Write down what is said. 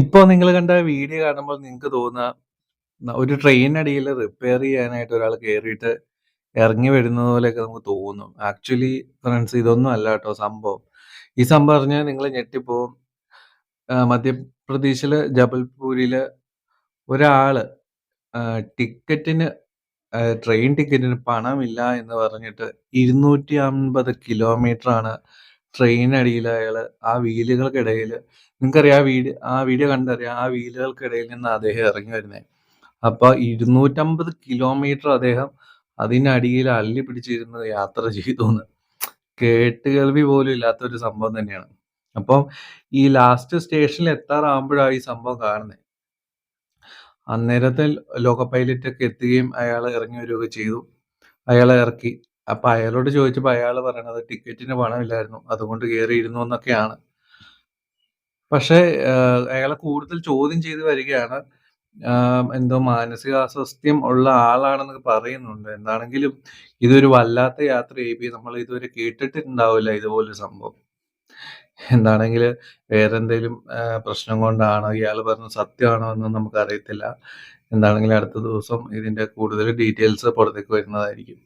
ഇപ്പൊ നിങ്ങൾ കണ്ട വീഡിയോ കാണുമ്പോൾ നിങ്ങൾക്ക് തോന്നുക ന ഒരു ട്രെയിനടിയിൽ റിപ്പയർ ചെയ്യാനായിട്ട് ഒരാൾ കയറിയിട്ട് ഇറങ്ങി വരുന്നത് പോലെയൊക്കെ നമുക്ക് തോന്നും. ആക്ച്വലി ഫ്രണ്ട്സ് ഇതൊന്നും അല്ല കേട്ടോ സംഭവം. ഈ സംഭവം പറഞ്ഞാൽ നിങ്ങൾ ഞെട്ടിപ്പോവും. മധ്യപ്രദേശിലെ ജബൽപൂരിൽ ഒരാൾ ടിക്കറ്റിന് ട്രെയിൻ ടിക്കറ്റിന് പണമില്ല എന്ന് പറഞ്ഞിട്ട് 250 കിലോമീറ്ററാണ് ട്രെയിനടിയിൽ അയാൾ ആ വീലുകൾക്കിടയിൽ നിങ്ങൾക്കറിയാം ആ വീഡിയോ ആ വീഡിയോ കണ്ടറിയാം. ആ വീലുകൾക്കിടയിൽ നിന്ന് അദ്ദേഹം ഇറങ്ങി വരുന്നത് അപ്പൊ 250 കിലോമീറ്റർ അദ്ദേഹം അതിനടിയിൽ അള്ളി പിടിച്ചിരുന്ന് യാത്ര ചെയ്തു എന്ന് കേട്ടുകേൾവി പോലും ഇല്ലാത്ത ഒരു സംഭവം തന്നെയാണ്. അപ്പം ഈ ലാസ്റ്റ് സ്റ്റേഷനിൽ എത്താറാകുമ്പോഴാണ് ഈ സംഭവം കാണുന്നത് അന്നേരത്തെ ലോക പൈലറ്റ് ഒക്കെ എത്തുകയും അയാൾ ഇറങ്ങി വരികയൊക്കെ ചെയ്തു. അയാളെ ഇറക്കി. അപ്പൊ അയാളോട് ചോദിച്ചപ്പോ അയാൾ പറയണത് ടിക്കറ്റിന് പണമില്ലായിരുന്നു. അതുകൊണ്ട് കയറിയിരുന്നു എന്നൊക്കെയാണ്. പക്ഷേ അയാളെ കൂടുതൽ ചോദ്യം ചെയ്ത് വരികയാണ്. എന്തോ മാനസികാസ്വാസ്ഥ്യം ഉള്ള ആളാണെന്ന് പറയുന്നുണ്ട്. എന്താണെങ്കിലും ഇതൊരു വല്ലാത്ത യാത്രയായി പോയി. നമ്മൾ ഇതുവരെ കേട്ടിട്ടുണ്ടാവില്ല ഇതുപോലൊരു സംഭവം. എന്താണെങ്കിൽ വേറെ എന്തെങ്കിലും പ്രശ്നം കൊണ്ടാണോ ഇയാൾ പറഞ്ഞ സത്യമാണോ എന്ന് നമുക്കറിയത്തില്ല. എന്താണെങ്കിലും അടുത്ത ദിവസം ഇതിന്റെ കൂടുതൽ ഡീറ്റെയിൽസ് പുറത്തേക്ക് വരുന്നതായിരിക്കും.